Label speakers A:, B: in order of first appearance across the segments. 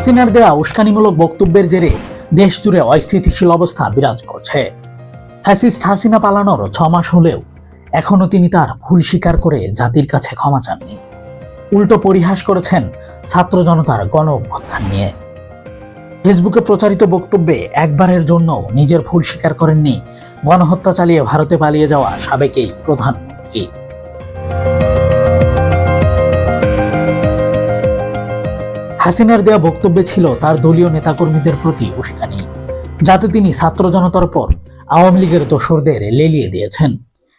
A: হাসিনার দেয়া উস্কানিমূলক বক্তব্যের জেরে দেশ জুড়ে অস্থিতিশীল অবস্থা বিরাজ করছে। ফ্যাসিস্ট হাসিনা পালানোর ছ মাস হলেও এখনও তিনি তার ভুল স্বীকার করে জাতির কাছে ক্ষমা চাননি। উল্টো পরিহাস করেছেন ছাত্র জনতার গণ অভ্যুত্থান নিয়ে। ফেসবুকে প্রচারিত বক্তব্যে একবারের জন্য নিজের ভুল স্বীকার করেননি। গণহত্যা চালিয়ে ভারতে পালিয়ে যাওয়া সাবেক এই প্রধানমন্ত্রী। হাসিনার দেয়া বক্তব্যে ছিল তার দলীয় নেতাকর্মীদের প্রতি উস্কানি, যাতে তিনি ছাত্র জনতার পর আওয়ামী লীগের দোসরদের লেলিয়ে দিয়েছেন।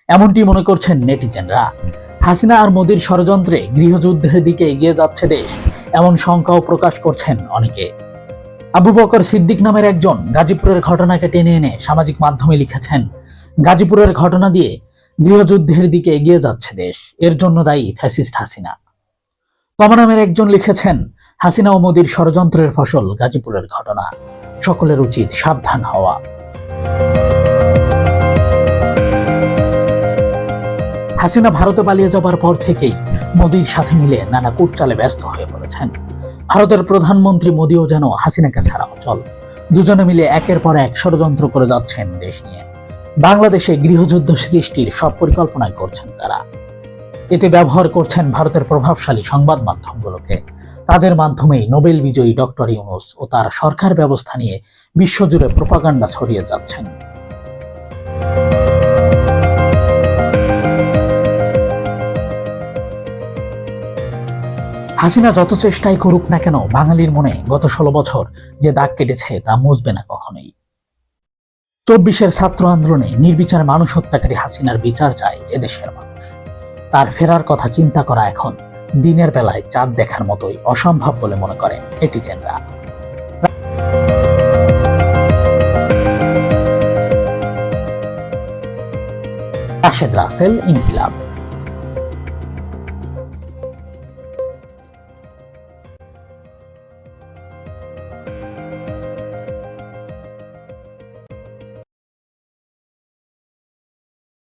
A: এমনটি মনে করছেন নেটিজেনরা। হাসিনা আর মোদীর ষড়যন্ত্রে গৃহযুদ্ধের দিকে এগিয়ে যাচ্ছে দেশ, এমন শঙ্কাও প্রকাশ করছেন অনেকে। আবু বকর সিদ্দিক নামের একজন গাজীপুরের ঘটনাকে টেনে এনে সামাজিক মাধ্যমে লিখেছেন, গাজীপুরের ঘটনা দিয়ে গৃহযুদ্ধের দিকে এগিয়ে যাচ্ছে দেশ, এর জন্য দায়ী ফ্যাসিস্ট হাসিনা। তমা নামের একজন লিখেছেন হাসিনা ও মোদীর ষড়যন্ত্রের ফসল গাজীপুরের ঘটনা। সকলের উচিত সাবধান হওয়া। হাসিনা ভারতে পালিয়ে যাবার পর থেকেই মোদীর সাথে মিলে নানা কুটচালে ব্যস্ত হয়ে পড়েছেন। ভারতের প্রধানমন্ত্রী মোদীও যেন হাসিনাকে ছাড়া অচল। দুজনে মিলে একের পর এক ষড়যন্ত্র করে যাচ্ছেন দেশ নিয়ে। বাংলাদেশে গৃহযুদ্ধ সৃষ্টির সব পরিকল্পনাই করছেন তারা। এতে ব্যবহার করছেন ভারতের প্রভাবশালী সংবাদ মাধ্যমগুলোকে। তাদের মাধ্যমেই নোবেল বিজয়ী ডক্টর ইউনুস ও তার সরকার ব্যবস্থা নিয়ে বিশ্বজুড়ে প্রপাগান্ডা ছড়িয়ে যাচ্ছেন। হাসিনা যত চেষ্টাই করুক না কেন, বাঙালির মনে গত ষোলো বছর যে দাগ কেটেছে তা মুছবে না কখনোই। চব্বিশের ছাত্র আন্দোলনে নির্বিচারে মানুষ হত্যাকারী হাসিনার বিচার চায় এদেশের মানুষ। তার ফেরার কথা চিন্তা করা এখন। দিনের বেলায় চাঁদ দেখার মতোই অসম্ভব বলে মনে করেন নেটিজেনরা রাশেদ রাসেল, ইনকিলাব।